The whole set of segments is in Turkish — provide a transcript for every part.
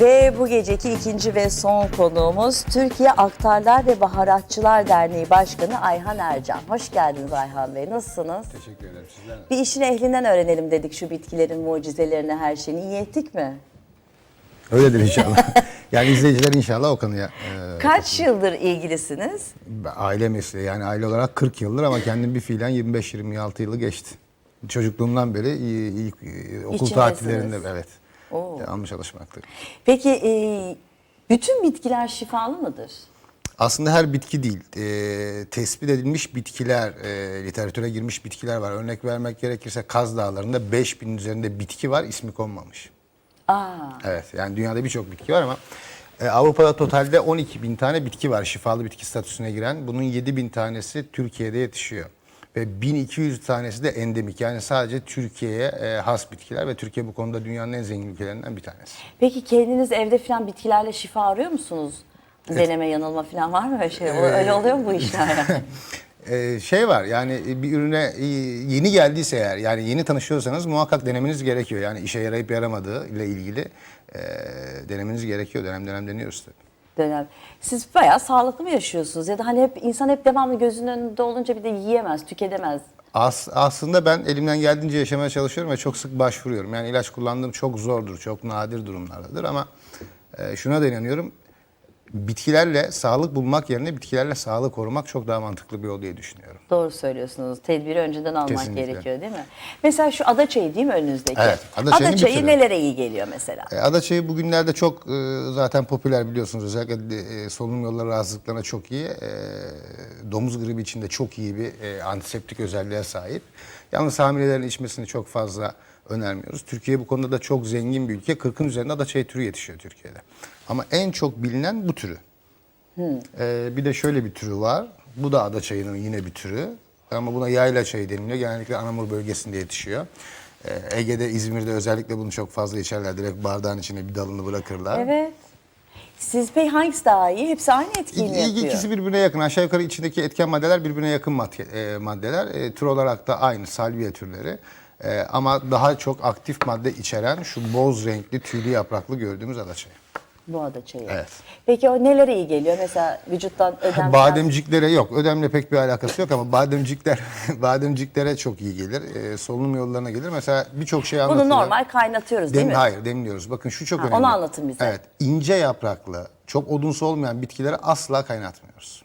Ve bu geceki ikinci ve son konuğumuz Türkiye Aktarlar ve Baharatçılar Derneği Başkanı Ayhan Ercan. Hoş geldiniz Ayhan Bey. Nasılsınız? Teşekkür ederim sizden. de. Bir işin ehlinden öğrenelim dedik şu bitkilerin mucizelerini, her şeyini. İyi ettik mi? Öyledir inşallah. yani izleyiciler inşallah o konuya. e, Kaç yıldır ilgilisiniz? aile mesleği yani aile olarak 40 yıldır ama kendim bir fiilen 25-26 yılı geçti. Çocukluğumdan beri iyi, iyi, okul İçindesiniz. tatillerinde evet. Oo. Devamlı çalışmaktayım. Peki e, bütün bitkiler şifalı mıdır? Aslında her bitki değil, e, tespit edilmiş bitkiler, e, literatüre girmiş bitkiler var. Örnek vermek gerekirse Kaz Dağları'nda 5000 üzerinde bitki var, ismi konmamış. Aa, Evet yani dünyada birçok bitki var ama e, Avrupa'da totalde 12 bin tane bitki var şifalı bitki statüsüne giren. Bunun 7 bin tanesi Türkiye'de yetişiyor. Ve 1200 tanesi de endemik yani sadece Türkiye'ye e, has bitkiler ve Türkiye bu konuda dünyanın en zengin ülkelerinden bir tanesi. peki kendiniz evde falan bitkilerle şifa arıyor musunuz? Deneme yanılma falan var mı öyle şey? O- Öyle oluyor mu bu işler? E, şey var yani bir ürüne e, yeni geldiyse eğer yani yeni tanışıyorsanız muhakkak denemeniz gerekiyor. Yani işe yarayıp yaramadığı ile ilgili e, denemeniz gerekiyor. Dönem dönem deniyoruz tabii. Dönem. Siz bayağı sağlıklı mı yaşıyorsunuz? Ya da hani hep insan hep devamlı gözünün önünde olunca bir de yiyemez, tüketemez. As, aslında ben elimden geldiğince yaşamaya çalışıyorum ve çok sık başvuruyorum. Yani ilaç kullandığım çok zordur, çok nadir durumlardadır ama e, şuna da inanıyorum. Bitkilerle sağlık bulmak yerine bitkilerle sağlık korumak çok daha mantıklı bir yol diye düşünüyorum. Doğru söylüyorsunuz. Tedbiri önceden almak Kesinlikle. gerekiyor değil mi? Mesela şu ada çayı değil mi önünüzdeki? Evet, ada çayının bir çayı türü. nelere iyi geliyor mesela? E, Adaçayı bugünlerde çok e, zaten popüler biliyorsunuz. Özellikle e, solunum yolları rahatsızlıklarına çok iyi. E, domuz gribi için de çok iyi bir e, antiseptik özelliğe sahip. Yalnız hamilelerin içmesini çok fazla önermiyoruz. Türkiye bu konuda da çok zengin bir ülke. 40'ın üzerinde adaçayı türü yetişiyor Türkiye'de. Ama en çok bilinen bu türü. E, bir de şöyle bir türü var. Bu da adaçayının yine bir türü. Ama buna yayla çayı deniliyor. Genellikle Anamur bölgesinde yetişiyor. E, Ege'de, İzmir'de özellikle bunu çok fazla içerler. Direkt bardağın içine bir dalını bırakırlar. Evet. Siz peki hangisi daha iyi? Hepsi aynı etkiyi mi İlk, yapıyor? ikisi birbirine yakın. Aşağı yukarı içindeki etken maddeler birbirine yakın madde, e, maddeler. E, tür olarak da aynı salvia türleri. E, ama daha çok aktif madde içeren şu boz renkli tüylü yapraklı gördüğümüz adaçayı. Bu ada çayı. Evet. Peki o nelere iyi geliyor? Mesela vücuttan ödem Bademciklere yok. Ödemle pek bir alakası yok ama bademcikler bademciklere çok iyi gelir. E, solunum yollarına gelir. Mesela birçok şey anlatılıyor. Bunu normal kaynatıyoruz değil Dem- mi? Hayır demliyoruz. Bakın şu çok önemli. onu anlatın bize. Evet. ince yapraklı, çok odunsu olmayan bitkileri asla kaynatmıyoruz.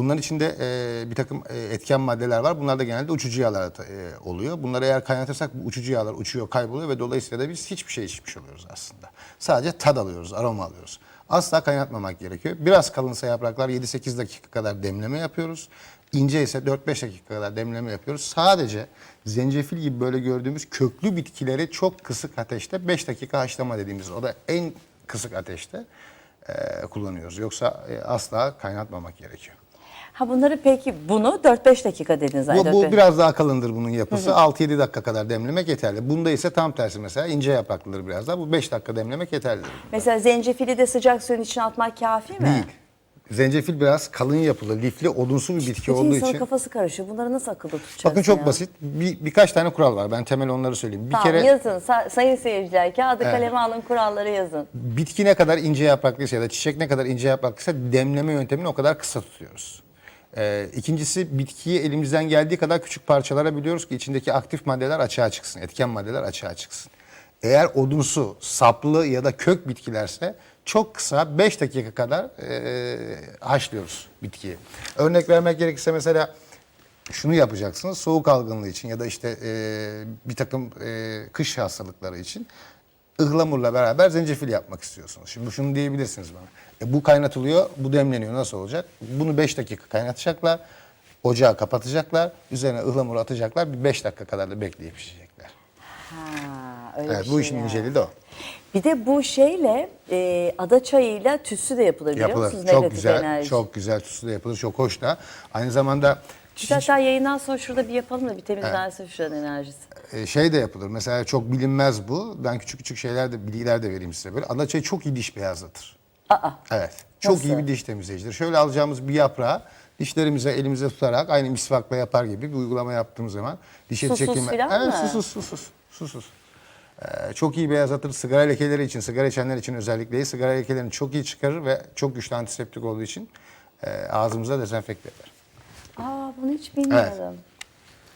Bunların içinde e, bir takım e, etken maddeler var. Bunlar da genelde uçucu yağlar e, oluyor. Bunları eğer kaynatırsak bu uçucu yağlar uçuyor, kayboluyor ve dolayısıyla da biz hiçbir şey içmiş oluyoruz aslında. Sadece tad alıyoruz, aroma alıyoruz. Asla kaynatmamak gerekiyor. Biraz kalınsa yapraklar 7-8 dakika kadar demleme yapıyoruz. İnce ise 4-5 dakika kadar demleme yapıyoruz. Sadece zencefil gibi böyle gördüğümüz köklü bitkileri çok kısık ateşte 5 dakika haşlama dediğimiz o da en kısık ateşte e, kullanıyoruz. Yoksa e, asla kaynatmamak gerekiyor. Ha bunları peki bunu 4-5 dakika dediniz. Bu, bu 4-5. biraz daha kalındır bunun yapısı. 6-7 dakika kadar demlemek yeterli. Bunda ise tam tersi mesela ince yapraklıdır biraz daha. Bu 5 dakika demlemek yeterlidir. Mesela zencefili de sıcak suyun içine atmak kafi mi? Değil. Zencefil biraz kalın yapılı, lifli, odunsu bir bitki Bütün olduğu için. kafası karışıyor. Bunları nasıl akılda tutacağız Bakın çok ya? basit. Bir, birkaç tane kural var. Ben temel onları söyleyeyim. Bir Tamam kere yazın Sa- sayın seyirciler kağıdı kaleme alın kuralları yazın. bitki ne kadar ince yapraklıysa ya da çiçek ne kadar ince yapraklıysa demleme yöntemini o kadar kısa tutuyoruz. Ee, ikincisi bitkiyi elimizden geldiği kadar küçük parçalara biliyoruz ki içindeki aktif maddeler açığa çıksın, etken maddeler açığa çıksın. Eğer odunsu, saplı ya da kök bitkilerse çok kısa 5 dakika kadar e, haşlıyoruz bitkiyi. Örnek vermek gerekirse mesela şunu yapacaksınız soğuk algınlığı için ya da işte e, bir takım e, kış hastalıkları için ıhlamurla beraber zencefil yapmak istiyorsunuz. Şimdi şunu diyebilirsiniz bana. E, bu kaynatılıyor, bu demleniyor nasıl olacak? Bunu 5 dakika kaynatacaklar, ocağı kapatacaklar, üzerine ıhlamur atacaklar, bir 5 dakika kadar da bekleyip pişecekler. Ha, öyle Evet, bir bu şey işin yani. inceliği de o. Bir de bu şeyle e, ada çayıyla tütsü de yapılır biliyor Yapılır. musunuz? Çok Negatif güzel, enerji. çok güzel tütsü de yapılır, çok hoş da. Aynı zamanda Biz hatta yayından sonra şurada bir yapalım da bir temizlensin şuranın enerjisi. E, şey de yapılır. Mesela çok bilinmez bu. Ben küçük küçük şeyler de bilgiler de vereyim size böyle. Adaçayı çok iyi diş beyazlatır. Aa, Evet. Çok Nasıl? iyi bir diş temizleyicidir. Şöyle alacağımız bir yaprağı dişlerimize elimize tutarak aynı misvakla yapar gibi bir uygulama yaptığımız zaman dişe Susuz çekilme. filan evet, mı? susuz susuz susuz. Ee, çok iyi beyazlatır. Sigara lekeleri için, sigara içenler için özellikle. Sigara lekelerini çok iyi çıkarır ve çok güçlü antiseptik olduğu için e, ağzımıza dezenfekte eder. Aa bunu hiç bilmiyordum.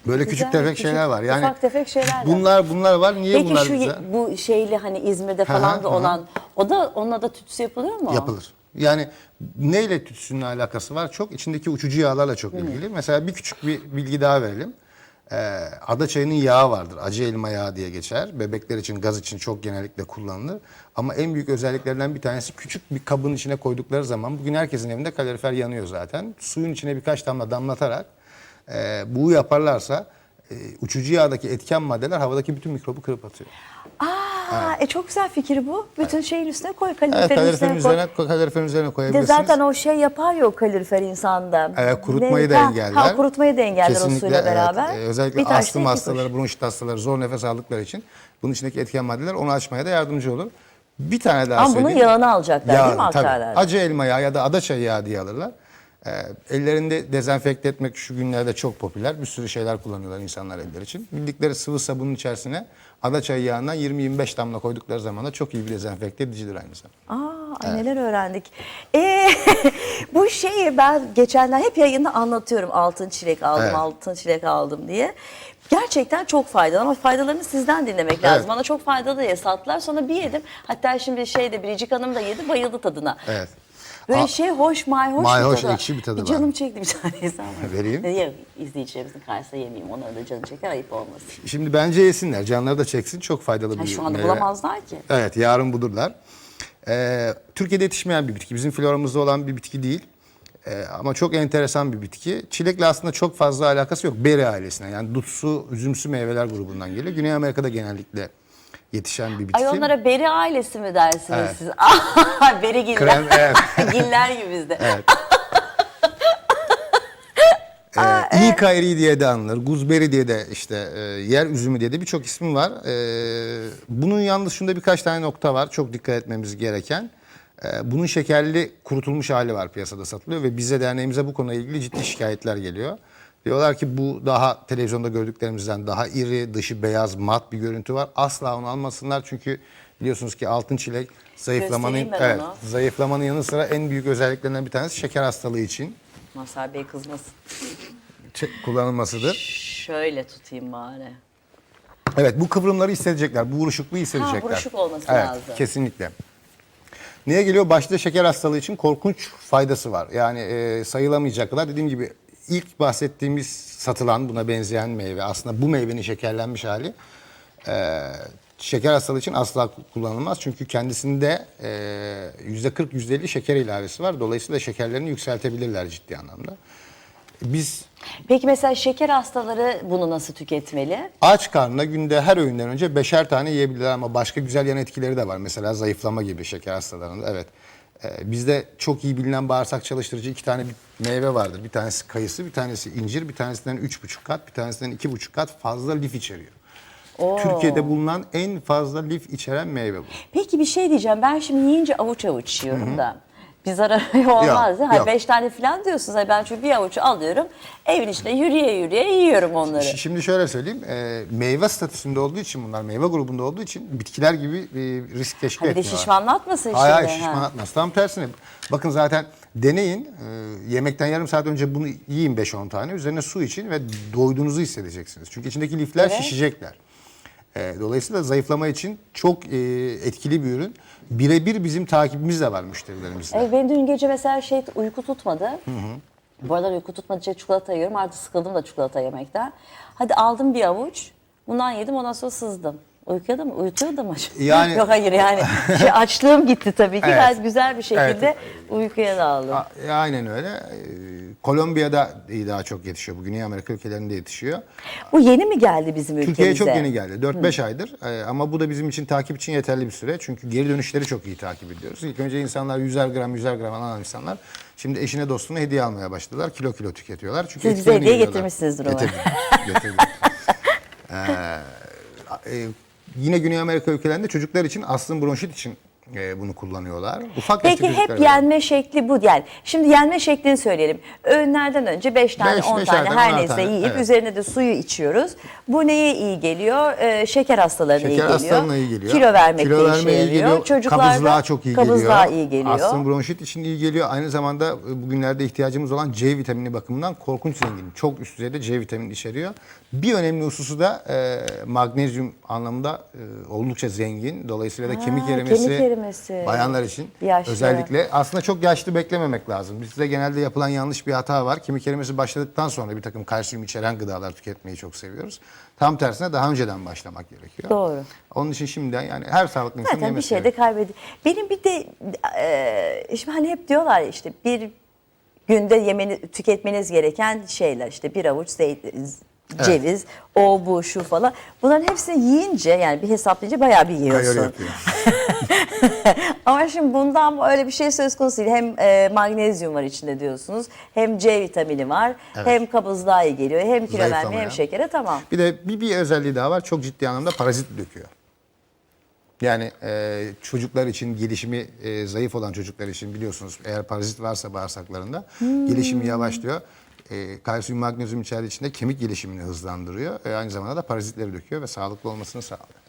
Böyle küçük tefek şeyler var. Yani ufak tefek şeyler var. Bunlar bunlar var. Niye Peki bunlar şu bize? bu şeyli hani İzmir'de falan Aha, da aha. olan o da onunla da tütsü yapılıyor mu? Yapılır. Yani neyle tütsünün alakası var? Çok içindeki uçucu yağlarla çok ilgili. Mesela bir küçük bir bilgi daha verelim. Ee, ada çayının yağı vardır. Acı elma yağı diye geçer. Bebekler için, gaz için çok genellikle kullanılır. Ama en büyük özelliklerinden bir tanesi küçük bir kabın içine koydukları zaman bugün herkesin evinde kalorifer yanıyor zaten. Suyun içine birkaç damla damlatarak e, buğu yaparlarsa e, uçucu yağdaki etken maddeler havadaki bütün mikrobu kırıp atıyor. Aa, e çok güzel fikir bu. Bütün şeyin üstüne koy, Evet, kaloriferin kaloriferin üstüne koy. üzerine, kaloriferin üzerine Bir de koyabilirsiniz. zaten o şey yapar ya o kalorifer insanda. Evet, kurutmayı da Ha, engeller. Ha, kurutmayı da engeller o Kesinlikle, suyla evet. beraber. Ee, özellikle Bir astım kuş. hastaları, bronşit hastaları zor nefes aldıkları için bunun içindeki etken maddeler onu açmaya da yardımcı olur. Bir tane daha Ama bunun söyleyeyim. yağını alacaklar değil mi aktarlar? Acı elma yağı ya da adaçayı yağı diye alırlar. Ee, ellerinde dezenfekte etmek şu günlerde çok popüler. Bir sürü şeyler kullanıyorlar insanlar eller için. Bildikleri sıvı sabunun içerisine adaçayı yağından 20-25 damla koydukları zaman da çok iyi bir dezenfekte edicidir aynı zamanda. Aa, ay neler öğrendik. Ee, bu şeyi ben geçenler hep yayında anlatıyorum. Altın çilek aldım, Evet. altın çilek aldım diye. Gerçekten çok faydalı ama faydalarını sizden dinlemek lazım. Evet. Bana çok faydalı diye sattılar. Sonra bir yedim. Hatta şimdi şeyde Biricik Hanım da yedi bayıldı tadına. Evet. Böyle Aa, şey hoş mayhoş mayhoş, bir tadı. ekşi bir tadı var. Canım çekti bir tane. Vereyim. Yok izleyicilerimizin karşısında yemeyeyim. Onların da canı çeker ayıp olmasın. Şimdi bence yesinler. Canları da çeksin. Çok faydalı Ha, bir şu anda meyve. bulamazlar ki. Evet yarın budurlar. Ee, Türkiye'de yetişmeyen bir bitki. Bizim floramızda olan bir bitki değil. Ee, ama çok enteresan bir bitki. Çilekle aslında çok fazla alakası yok. Beri ailesine yani dutsu, üzümsü meyveler grubundan geliyor. Güney Amerika'da genellikle yetişen bir bitki. Ay onlara beri ailesi mi dersiniz Evet. siz? beri giller. Krem, evet. Giller gibi bizde. Ee, İlk ayrı diye de anılır. Guzberi diye de işte e, yer üzümü diye de birçok ismi var. Ee, bunun yalnız şunda birkaç tane nokta var. Çok dikkat etmemiz gereken. Ee, bunun şekerli kurutulmuş hali var piyasada satılıyor ve bize derneğimize bu konuyla ilgili ciddi şikayetler geliyor. Diyorlar ki bu daha televizyonda gördüklerimizden daha iri, dışı beyaz, mat bir görüntü var. Asla onu almasınlar çünkü biliyorsunuz ki altın çilek zayıflamanın evet, onu. zayıflamanın yanı sıra en büyük özelliklerinden bir tanesi şeker hastalığı için Mazhar Bey kızmasın. kullanılmasıdır. Şöyle tutayım bari. Evet bu kıvrımları hissedecekler. Bu buruşukluğu hissedecekler. buruşuk olması evet, lazım. Kesinlikle. Neye geliyor? Başta şeker hastalığı için korkunç faydası var. Yani e, sayılamayacak kadar dediğim gibi ilk bahsettiğimiz satılan buna benzeyen meyve aslında bu meyvenin şekerlenmiş hali e, şeker hastalığı için asla kullanılmaz. Çünkü kendisinde e, yüzde 40 %50 şeker ilavesi var. Dolayısıyla şekerlerini yükseltebilirler ciddi anlamda. Biz Peki mesela şeker hastaları bunu nasıl tüketmeli? Aç karnına günde her öğünden önce beşer tane yiyebilirler ama başka güzel yan etkileri de var. Mesela zayıflama gibi şeker hastalarında. Evet. Ee, bizde çok iyi bilinen bağırsak çalıştırıcı iki tane meyve vardır. Bir tanesi kayısı, bir tanesi incir, bir tanesinden üç buçuk kat, bir tanesinden iki buçuk kat fazla lif içeriyor. Türkiye'de bulunan en fazla lif içeren meyve bu. Peki bir şey diyeceğim. Ben şimdi yiyince avuç avuç yiyorum da. Bir zararı olmaz mi? yok. Ha, beş tane falan diyorsunuz. Ha, Ben çünkü bir avuç alıyorum. Evin içinde yürüye yürüye yiyorum onları. Şimdi şöyle söyleyeyim. e, meyve statüsünde olduğu için bunlar, meyve grubunda olduğu için bitkiler gibi e, risk teşkil Ha, bir de etmiyorlar. şişmanlatmasın şimdi. hayır ha. şişmanlatmaz. Tam tersine. Bakın zaten deneyin. e, yemekten yarım saat önce bunu yiyin 5-10 tane. Üzerine su için ve doyduğunuzu hissedeceksiniz. Çünkü içindeki lifler Evet. şişecekler. E, dolayısıyla zayıflama için çok e, etkili bir ürün. Birebir bizim takibimiz de var müşterilerimizle. Evet, benim dün gece mesela şey uyku tutmadı. Bu aralar uyku tutmadıkça çikolata yiyorum. Artık sıkıldım da çikolata yemekten. Hadi aldım bir avuç. Bundan yedim ondan sonra sızdım. Uykuya da mı? Uyutuyor da mı? Yani- Yok hayır yani. Şey, açlığım gitti tabii ki. Evet. Güzel bir şekilde Evet. uykuya daldım. E, Aynen öyle. E, Kolombiya'da daha çok yetişiyor. Bu Güney Amerika ülkelerinde yetişiyor. Bu yeni mi geldi bizim ülkemize? Türkiye'ye çok yeni geldi. 4-5 aydır. Ee, ama bu da bizim için takip için yeterli bir süre. Çünkü geri dönüşleri çok iyi takip ediyoruz. İlk önce insanlar 100'er gram 100'er gram alan insanlar şimdi eşine dostuna hediye almaya başladılar. Kilo kilo tüketiyorlar. Çünkü Siz bize hediye getirmişsinizdir umarım. Getirdim. getirdim. Ee, e, yine Güney Amerika ülkelerinde çocuklar için astım bronşit için e, bunu kullanıyorlar. Ufak Peki hep çocuklara yenme şekli bu yani. Şimdi yenme şeklini söyleyelim. Öğünlerden önce 5 tane Beş, 10 beşer tane her neyse tane, yiyip evet. üzerine de suyu içiyoruz. Bu neye iyi geliyor? Ee, şeker hastalarına iyi Şeker geliyor. hastalığına iyi geliyor. Kilo vermekte Kilo vermeye iyi yarıyor. geliyor. Çocuklarda kabızlığa çok iyi kabızlığa geliyor. iyi geliyor. Astım bronşit için iyi geliyor. Aynı zamanda e, bugünlerde ihtiyacımız olan C vitamini bakımından korkunç zengin. Çok üst düzeyde C vitamini içeriyor. Bir önemli hususu da e, magnezyum anlamında e, oldukça zengin. Dolayısıyla da Ha, kemik erimesi, kemik erimesi. Bayanlar için Yaşlı. özellikle aslında çok yaşlı beklememek lazım. Bizde genelde yapılan yanlış bir hata var. Kemik erimesi başladıktan sonra bir takım kalsiyum içeren gıdalar tüketmeyi çok seviyoruz. Tam tersine daha önceden başlamak gerekiyor. Doğru. Onun için şimdiden yani her sağlıklı insanın Zaten bir şey de kaybediyor. Benim bir de e, şimdi hani hep diyorlar işte bir günde yemeni tüketmeniz gereken şeyler işte bir avuç zeyt, ceviz, o bu şu falan. Bunların hepsini yiyince yani bir hesaplayınca bayağı bir yiyorsun. Ama şimdi bundan öyle bir şey söz konusu değil. Hem e, magnezyum var içinde diyorsunuz. Hem C vitamini var. Evet. Hem kabızlığa iyi geliyor. Hem kilo vermeye hem şekere tamam. Bir de bir, bir özelliği daha var. Çok ciddi anlamda parazit döküyor. Yani e, çocuklar için gelişimi e, zayıf olan çocuklar için biliyorsunuz eğer parazit varsa bağırsaklarında gelişimi yavaşlıyor. E, kalsiyum magnezyum içerdiği içinde kemik gelişimini hızlandırıyor. E, aynı zamanda da parazitleri döküyor ve sağlıklı olmasını sağlıyor.